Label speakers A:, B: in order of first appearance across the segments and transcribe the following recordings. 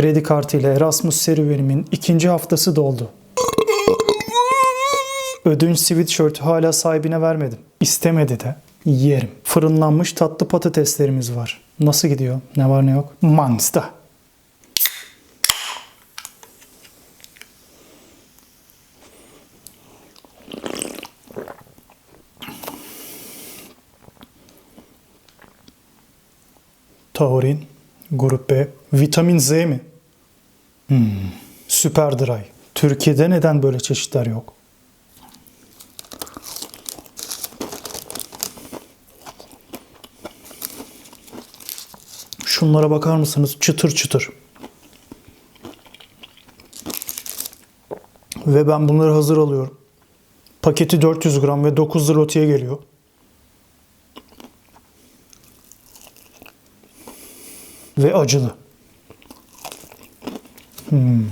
A: Kredi kartı ile Erasmus serüvenimin ikinci haftası doldu. Ödünç sweatshirt hala sahibine vermedim. İstemedi de yerim. Fırınlanmış tatlı patateslerimiz var. Nasıl gidiyor? Ne var ne yok? Mansta. Taurin, grup B, vitamin Z mi? Hmm, süper dry. Türkiye'de neden böyle çeşitler yok? Şunlara bakar mısınız? Çıtır çıtır. Ve ben bunları hazır alıyorum. Paketi 400 gram ve 9 zlotiye geliyor. Ve acılı. Hmm.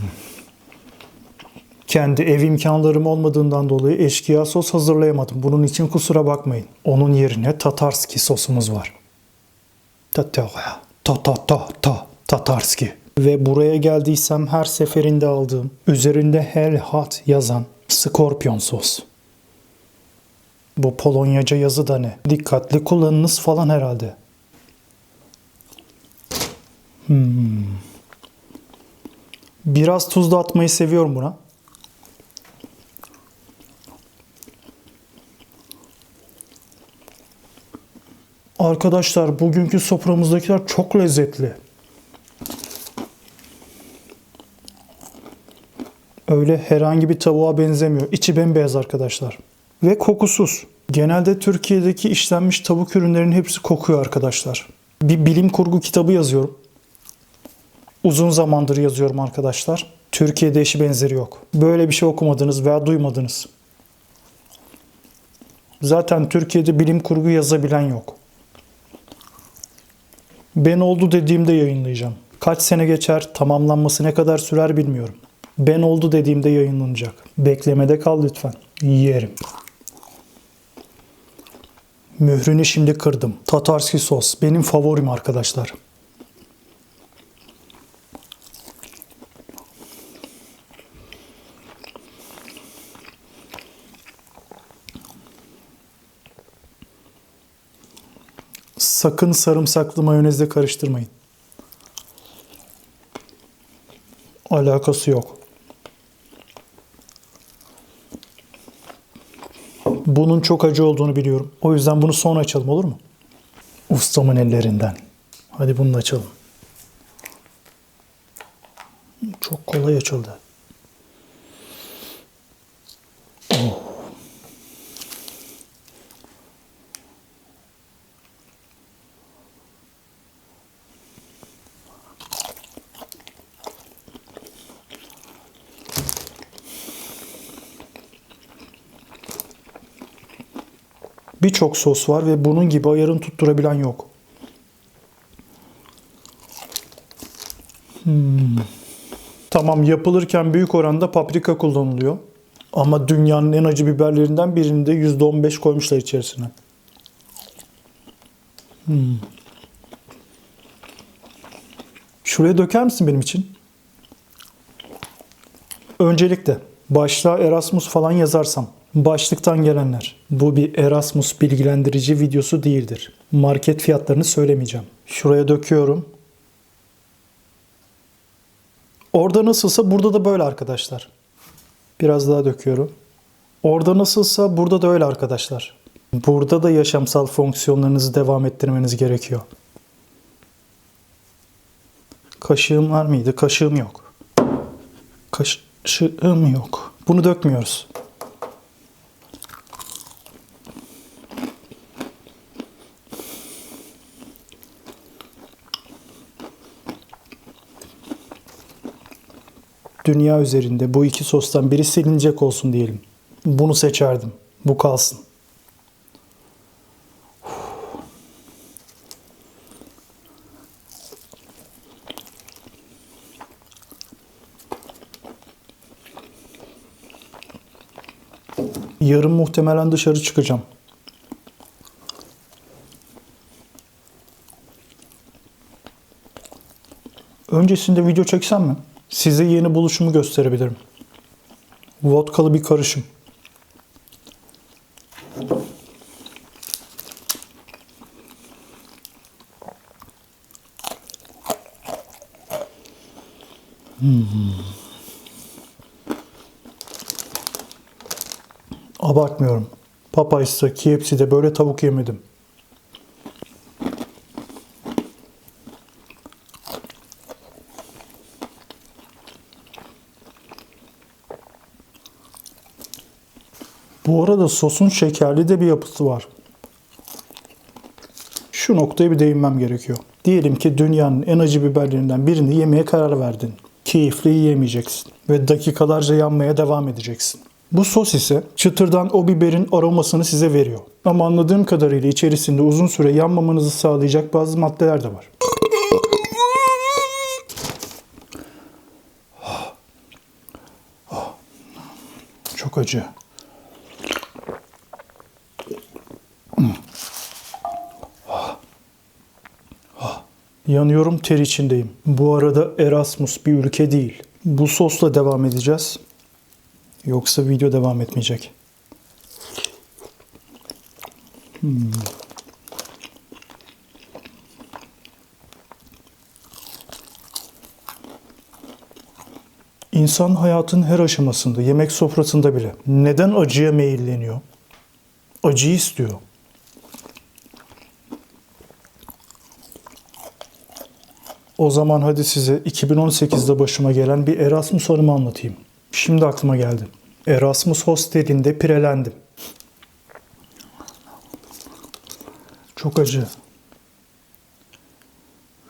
A: Kendi ev imkanlarım olmadığından dolayı eşkıya sos hazırlayamadım. Bunun için kusura bakmayın. Onun yerine Tatarski sosumuz var. Ta ta ta ta ta ta Tatarski. Ve buraya geldiysem her seferinde aldığım üzerinde Hell Hot yazan Scorpion sos. Bu Polonyaca yazı da ne? Dikkatli kullanınız falan herhalde. Hmm. Biraz tuz da atmayı seviyorum buna. Arkadaşlar bugünkü soframızdakiler çok lezzetli. Öyle herhangi bir tavuğa benzemiyor. İçi bembeyaz arkadaşlar. Ve kokusuz. Genelde Türkiye'deki işlenmiş tavuk ürünlerinin hepsi kokuyor arkadaşlar. Bir bilim kurgu kitabı yazıyorum. Uzun zamandır yazıyorum arkadaşlar. Türkiye'de eşi benzeri yok. Böyle bir şey okumadınız veya duymadınız. Zaten Türkiye'de bilim kurgu yazabilen yok. Ben oldu dediğimde yayınlayacağım. Kaç sene geçer, tamamlanması ne kadar sürer bilmiyorum. Ben oldu dediğimde yayınlanacak. Beklemede kal lütfen. Yerim. Mührünü şimdi kırdım. Tatarski sos benim favorim arkadaşlar. Sakın sarımsaklı mayonezle karıştırmayın. Alakası yok. Bunun çok acı olduğunu biliyorum. O yüzden bunu sonra açalım olur mu? Ustamın ellerinden. Hadi bunu da açalım. Çok kolay açıldı. Birçok sos var ve bunun gibi ayarını tutturabilen yok. Hmm. Tamam yapılırken büyük oranda paprika kullanılıyor. Ama dünyanın en acı biberlerinden birinde %15 koymuşlar içerisine. Hmm. Şuraya döker misin benim için? Öncelikle başlığa Erasmus falan yazarsam başlıktan gelenler. Bu bir Erasmus bilgilendirici videosu değildir. Market fiyatlarını söylemeyeceğim. Şuraya döküyorum. Orada nasılsa burada da böyle arkadaşlar. Biraz daha döküyorum. Orada nasılsa burada da öyle arkadaşlar. Burada da yaşamsal fonksiyonlarınızı devam ettirmeniz gerekiyor. Kaşığım var mıydı? Kaşığım yok. Kaşığım yok. Bunu dökmüyoruz. Dünya üzerinde bu iki sostan biri silinecek olsun diyelim. Bunu seçerdim. Bu kalsın. Yarın muhtemelen dışarı çıkacağım. Öncesinde video çeksem mi? Size yeni buluşumu gösterebilirim. Vodkalı bir karışım. Abartmıyorum. Popeyes'ta, KFC'de böyle tavuk yemedim. Sosun şekerli de bir yapısı var. Şu noktaya bir değinmem gerekiyor. Diyelim ki dünyanın en acı biberlerinden birini yemeye karar verdin. Keyifli yiyemeyeceksin ve dakikalarca yanmaya devam edeceksin. Bu sos ise çıtırdan o biberin aromasını size veriyor. Ama anladığım kadarıyla içerisinde uzun süre yanmamanızı sağlayacak bazı maddeler de var. Çok acı. Yanıyorum ter içindeyim. Bu arada Erasmus bir ülke değil. Bu sosla devam edeceğiz. Yoksa video devam etmeyecek. Hmm. İnsan hayatın her aşamasında, yemek sofrasında bile neden acıya meyilleniyor? Acıyı istiyor. O zaman hadi size 2018'de başıma gelen bir Erasmus anımı anlatayım. Şimdi aklıma geldi. Erasmus hostelinde pirelendim. Çok acı.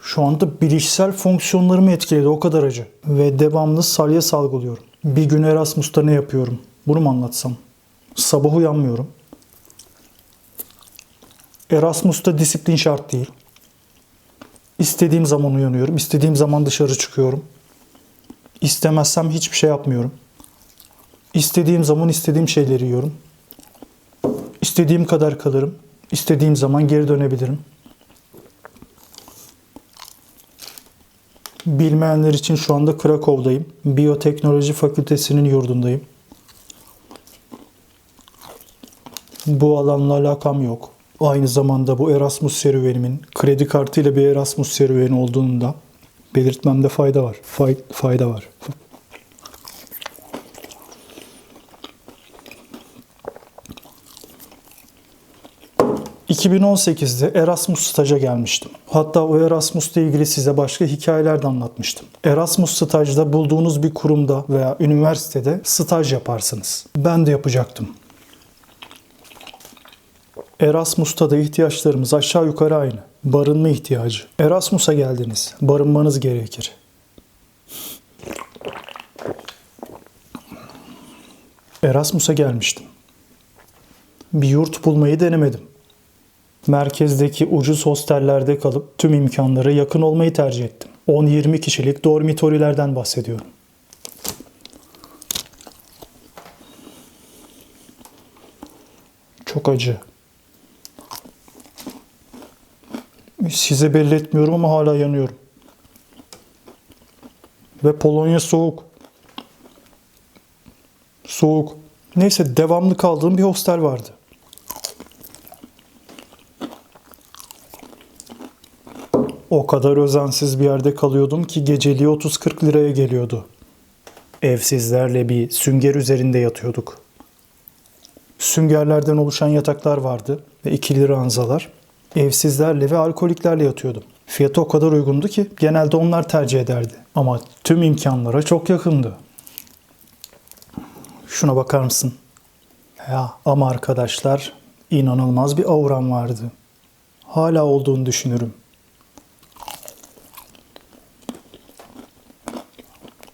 A: Şu anda bilişsel fonksiyonlarımı etkiledi o kadar acı. Ve devamlı salya salgılıyorum. Bir gün Erasmus'ta ne yapıyorum? Bunu mu anlatsam? Sabah uyanmıyorum. Erasmus'ta disiplin şart değil. İstediğim zaman uyanıyorum. istediğim zaman dışarı çıkıyorum. İstemezsem hiçbir şey yapmıyorum. İstediğim zaman istediğim şeyleri yiyorum. İstediğim kadar kalırım. İstediğim zaman geri dönebilirim. Bilmeyenler için şu anda Krakow'dayım. Biyoteknoloji Fakültesinin yurdundayım. Bu alanla alakam yok. Aynı zamanda bu Erasmus serüvenimin kredi kartıyla bir Erasmus serüveni olduğunu da belirtmemde fayda var. Fay, fayda var. 2018'de Erasmus staja gelmiştim. Hatta o Erasmus'la ilgili size başka hikayeler de anlatmıştım. Erasmus stajda bulduğunuz bir kurumda veya üniversitede staj yaparsınız. Ben de yapacaktım. Erasmus'ta da ihtiyaçlarımız aşağı yukarı aynı. Barınma ihtiyacı. Erasmus'a geldiniz. Barınmanız gerekir. Erasmus'a gelmiştim. Bir yurt bulmayı denemedim. Merkezdeki ucuz hostellerde kalıp tüm imkanlara yakın olmayı tercih ettim. 10-20 kişilik dormitorilerden bahsediyorum. Çok acı. Size belli etmiyorum ama hala yanıyorum. Ve Polonya soğuk. Soğuk. Neyse devamlı kaldığım bir hostel vardı. O kadar özensiz bir yerde kalıyordum ki geceliği 30-40 liraya geliyordu. Evsizlerle bir sünger üzerinde yatıyorduk. Süngerlerden oluşan yataklar vardı ve 2 lira anzalar. Evsizlerle ve alkoliklerle yatıyordum. Fiyatı o kadar uygundu ki genelde onlar tercih ederdi. Ama tüm imkanlara çok yakındı. Şuna bakar mısın? Ya ama arkadaşlar inanılmaz bir auram vardı. Hala olduğunu düşünürüm.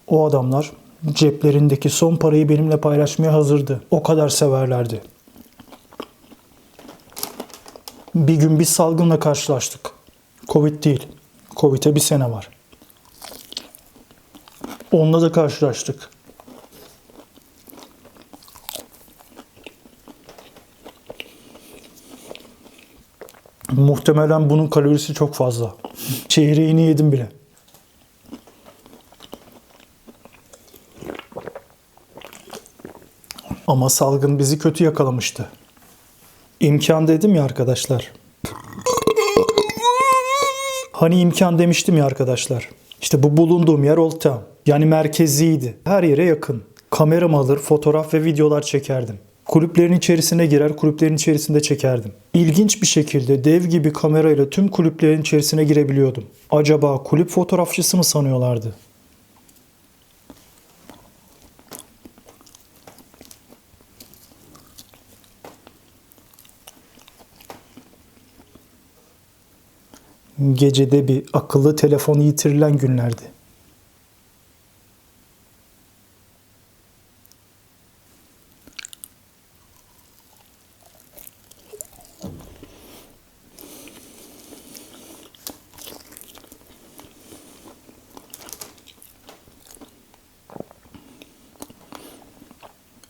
A: O adamlar ceplerindeki son parayı benimle paylaşmaya hazırdı. O kadar severlerdi bir gün bir salgınla karşılaştık. Covid değil. Covid'e bir sene var. Onunla da karşılaştık. Muhtemelen bunun kalorisi çok fazla. Çeyreğini yedim bile. Ama salgın bizi kötü yakalamıştı. İmkan dedim ya arkadaşlar. Hani imkan demiştim ya arkadaşlar. İşte bu bulunduğum yer Old Town. Yani merkeziydi. Her yere yakın. Kameramı alır, fotoğraf ve videolar çekerdim. Kulüplerin içerisine girer, kulüplerin içerisinde çekerdim. İlginç bir şekilde dev gibi kamerayla tüm kulüplerin içerisine girebiliyordum. Acaba kulüp fotoğrafçısı mı sanıyorlardı? Gecede bir akıllı telefonu yitirilen günlerdi.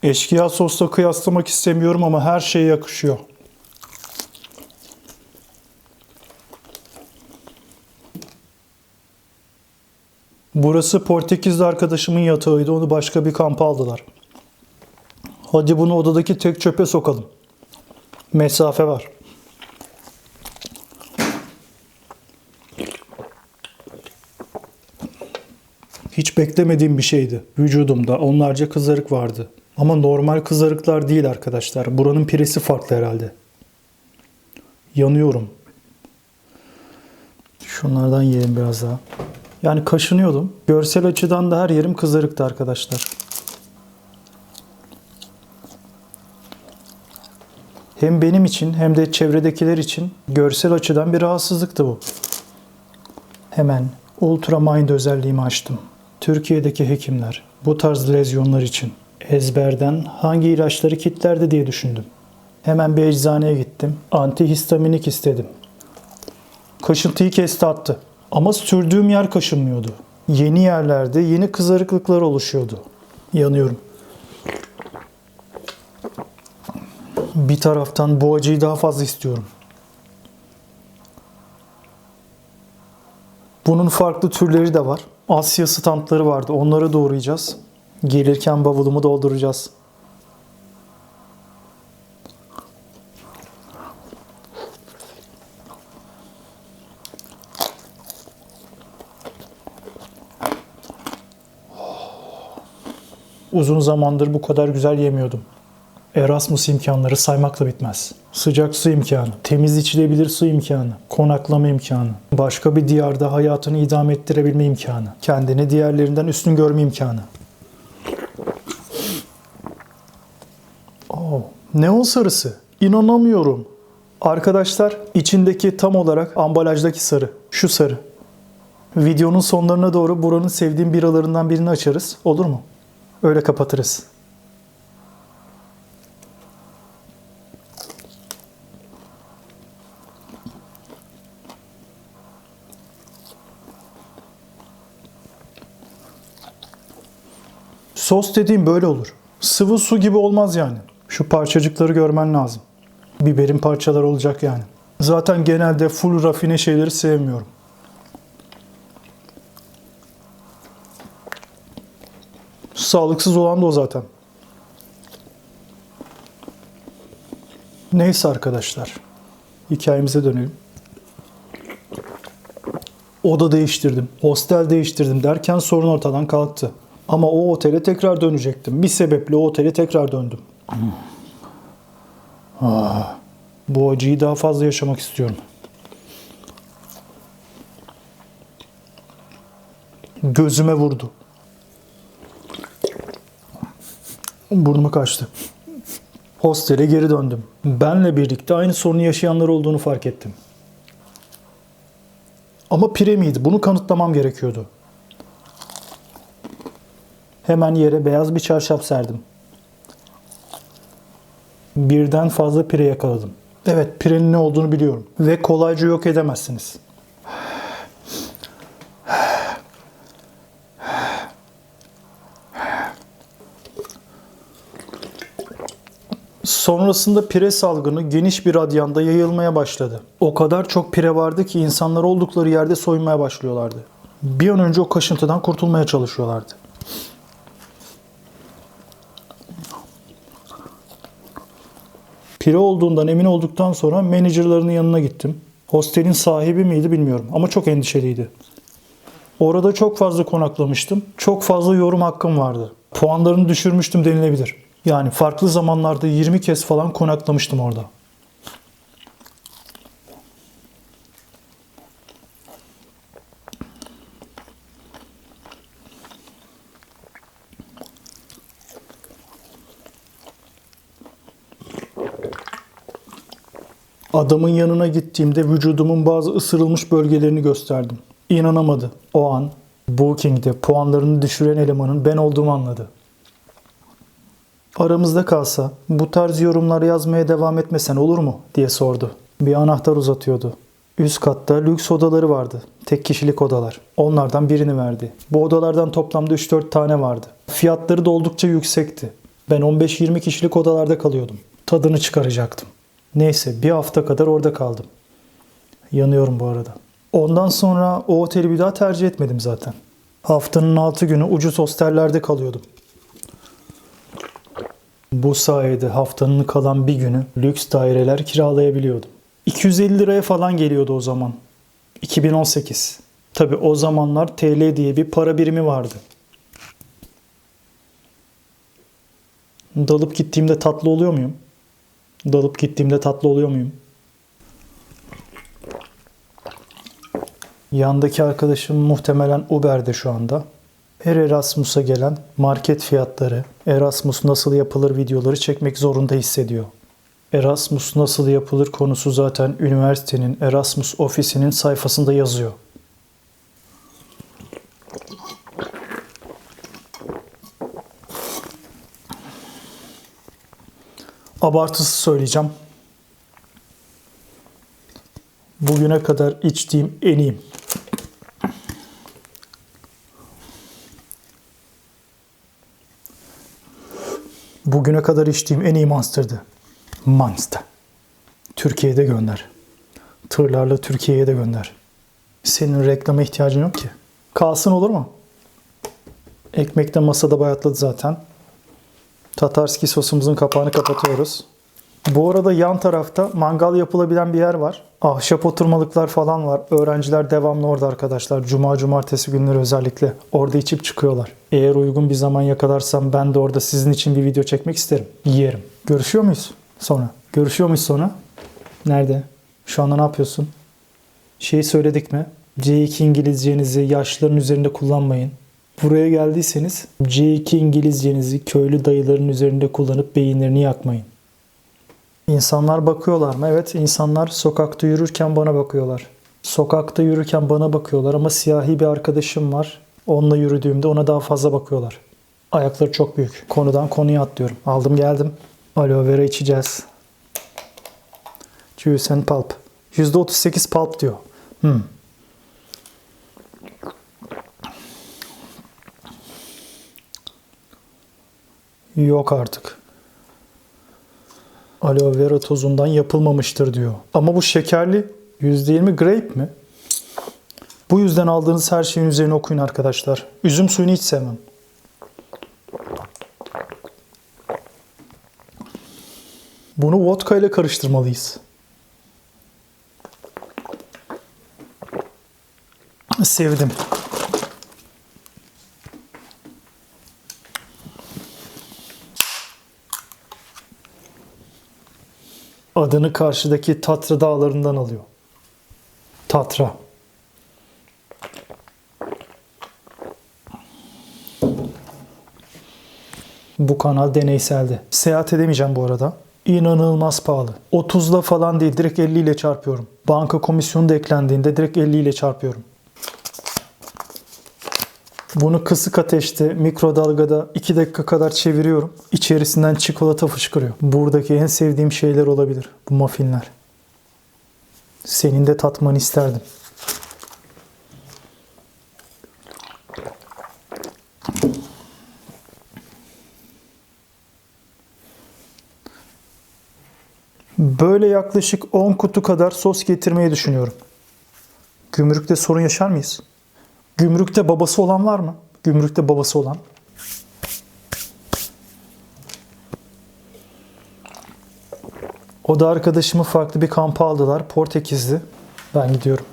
A: Eşkıya sosla kıyaslamak istemiyorum ama her şeye yakışıyor. Burası Portekizli arkadaşımın yatağıydı. Onu başka bir kampa aldılar. Hadi bunu odadaki tek çöpe sokalım. Mesafe var. Hiç beklemediğim bir şeydi. Vücudumda onlarca kızarık vardı. Ama normal kızarıklar değil arkadaşlar. Buranın piresi farklı herhalde. Yanıyorum. Şunlardan yiyelim biraz daha. Yani kaşınıyordum. Görsel açıdan da her yerim kızarıktı arkadaşlar. Hem benim için hem de çevredekiler için görsel açıdan bir rahatsızlıktı bu. Hemen Ultramind özelliğimi açtım. Türkiye'deki hekimler bu tarz lezyonlar için ezberden hangi ilaçları kitlerdi diye düşündüm. Hemen bir eczaneye gittim. Antihistaminik istedim. Kaşıntıyı kesti attı. Ama sürdüğüm yer kaşınmıyordu. Yeni yerlerde yeni kızarıklıklar oluşuyordu. Yanıyorum. Bir taraftan bu acıyı daha fazla istiyorum. Bunun farklı türleri de var. Asya standları vardı. Onları doğrayacağız. Gelirken bavulumu dolduracağız. Uzun zamandır bu kadar güzel yemiyordum. Erasmus imkanları saymakla bitmez. Sıcak su imkanı, temiz içilebilir su imkanı, konaklama imkanı, başka bir diyarda hayatını idame ettirebilme imkanı, kendini diğerlerinden üstün görme imkanı. Oo, neon sarısı. İnanamıyorum. Arkadaşlar içindeki tam olarak ambalajdaki sarı. Şu sarı. Videonun sonlarına doğru buranın sevdiğim biralarından birini açarız. Olur mu? Öyle kapatırız. Sos dediğim böyle olur. Sıvı su gibi olmaz yani. Şu parçacıkları görmen lazım. Biberin parçaları olacak yani. Zaten genelde full rafine şeyleri sevmiyorum. Sağlıksız olan da o zaten. Neyse arkadaşlar. Hikayemize dönelim. Oda değiştirdim, hostel değiştirdim derken sorun ortadan kalktı. Ama o otele tekrar dönecektim. Bir sebeple o otele tekrar döndüm. Ah, bu acıyı daha fazla yaşamak istiyorum. Gözüme vurdu. Burnuma kaçtı. Hostele geri döndüm. Benle birlikte aynı sorunu yaşayanlar olduğunu fark ettim. Ama pire miydi? Bunu kanıtlamam gerekiyordu. Hemen yere beyaz bir çarşaf serdim. Birden fazla pire yakaladım. Evet, pirenin ne olduğunu biliyorum. Ve kolayca yok edemezsiniz. Sonrasında pire salgını geniş bir radyanda yayılmaya başladı. O kadar çok pire vardı ki insanlar oldukları yerde soyunmaya başlıyorlardı. Bir an önce o kaşıntıdan kurtulmaya çalışıyorlardı. Piri olduğundan emin olduktan sonra menajerlarının yanına gittim. Hostelin sahibi miydi bilmiyorum ama çok endişeliydi. Orada çok fazla konaklamıştım. Çok fazla yorum hakkım vardı. Puanlarını düşürmüştüm denilebilir. Yani farklı zamanlarda 20 kez falan konaklamıştım orada. Adamın yanına gittiğimde vücudumun bazı ısırılmış bölgelerini gösterdim. İnanamadı. O an Booking'de puanlarını düşüren elemanın ben olduğumu anladı. Aramızda kalsa bu tarz yorumlar yazmaya devam etmesen olur mu diye sordu. Bir anahtar uzatıyordu. Üst katta lüks odaları vardı. Tek kişilik odalar. Onlardan birini verdi. Bu odalardan toplamda 3-4 tane vardı. Fiyatları da oldukça yüksekti. Ben 15-20 kişilik odalarda kalıyordum. Tadını çıkaracaktım. Neyse bir hafta kadar orada kaldım. Yanıyorum bu arada. Ondan sonra o oteli bir daha tercih etmedim zaten. Haftanın 6 günü ucuz hostellerde kalıyordum. Bu sayede haftanın kalan bir günü lüks daireler kiralayabiliyordum. 250 liraya falan geliyordu o zaman. 2018. Tabi o zamanlar TL diye bir para birimi vardı. Dalıp gittiğimde tatlı oluyor muyum? Dalıp gittiğimde tatlı oluyor muyum? Yandaki arkadaşım muhtemelen Uber'de şu anda. Her Erasmus'a gelen market fiyatları, Erasmus nasıl yapılır videoları çekmek zorunda hissediyor. Erasmus nasıl yapılır konusu zaten üniversitenin Erasmus ofisinin sayfasında yazıyor. Abartısı söyleyeceğim. Bugüne kadar içtiğim en iyi. Bugüne kadar içtiğim en iyi Monster'dı. Monster. Türkiye'de gönder. Tırlarla Türkiye'ye de gönder. Senin reklama ihtiyacın yok ki. Kalsın olur mu? Ekmek de masada bayatladı zaten. Tatarski sosumuzun kapağını kapatıyoruz. Bu arada yan tarafta mangal yapılabilen bir yer var. Ahşap oturmalıklar falan var. Öğrenciler devamlı orada arkadaşlar. Cuma cumartesi günleri özellikle orada içip çıkıyorlar. Eğer uygun bir zaman yakalarsam ben de orada sizin için bir video çekmek isterim. Yerim. Görüşüyor muyuz sonra? Görüşüyor muyuz sonra? Nerede? Şu anda ne yapıyorsun? Şeyi söyledik mi? C2 İngilizcenizi yaşlıların üzerinde kullanmayın. Buraya geldiyseniz C2 İngilizcenizi köylü dayıların üzerinde kullanıp beyinlerini yakmayın. İnsanlar bakıyorlar mı? Evet, insanlar sokakta yürürken bana bakıyorlar. Sokakta yürürken bana bakıyorlar ama siyahi bir arkadaşım var. Onunla yürüdüğümde ona daha fazla bakıyorlar. Ayakları çok büyük. Konudan konuya atlıyorum. Aldım geldim. Aloe vera içeceğiz. Juice and pulp. %38 pulp diyor. Hmm. Yok artık. Aloe vera tozundan yapılmamıştır diyor. Ama bu şekerli. %20 grape mi? Bu yüzden aldığınız her şeyin üzerine okuyun arkadaşlar. Üzüm suyunu hiç sevmem. Bunu vodka ile karıştırmalıyız. Sevdim. Adını karşıdaki Tatra dağlarından alıyor. Tatra. Bu kanal deneyseldi. Seyahat edemeyeceğim bu arada. İnanılmaz pahalı. 30'la falan değil direkt 50 ile çarpıyorum. Banka komisyonu da eklendiğinde direkt 50 ile çarpıyorum. Bunu kısık ateşte mikrodalgada 2 dakika kadar çeviriyorum. İçerisinden çikolata fışkırıyor. Buradaki en sevdiğim şeyler olabilir. Bu muffinler. Senin de tatmanı isterdim. Böyle yaklaşık 10 kutu kadar sos getirmeyi düşünüyorum. Gümrükte sorun yaşar mıyız? Gümrükte babası olan var mı? Gümrükte babası olan. O da arkadaşımı farklı bir kampa aldılar. Portekizli. Ben gidiyorum.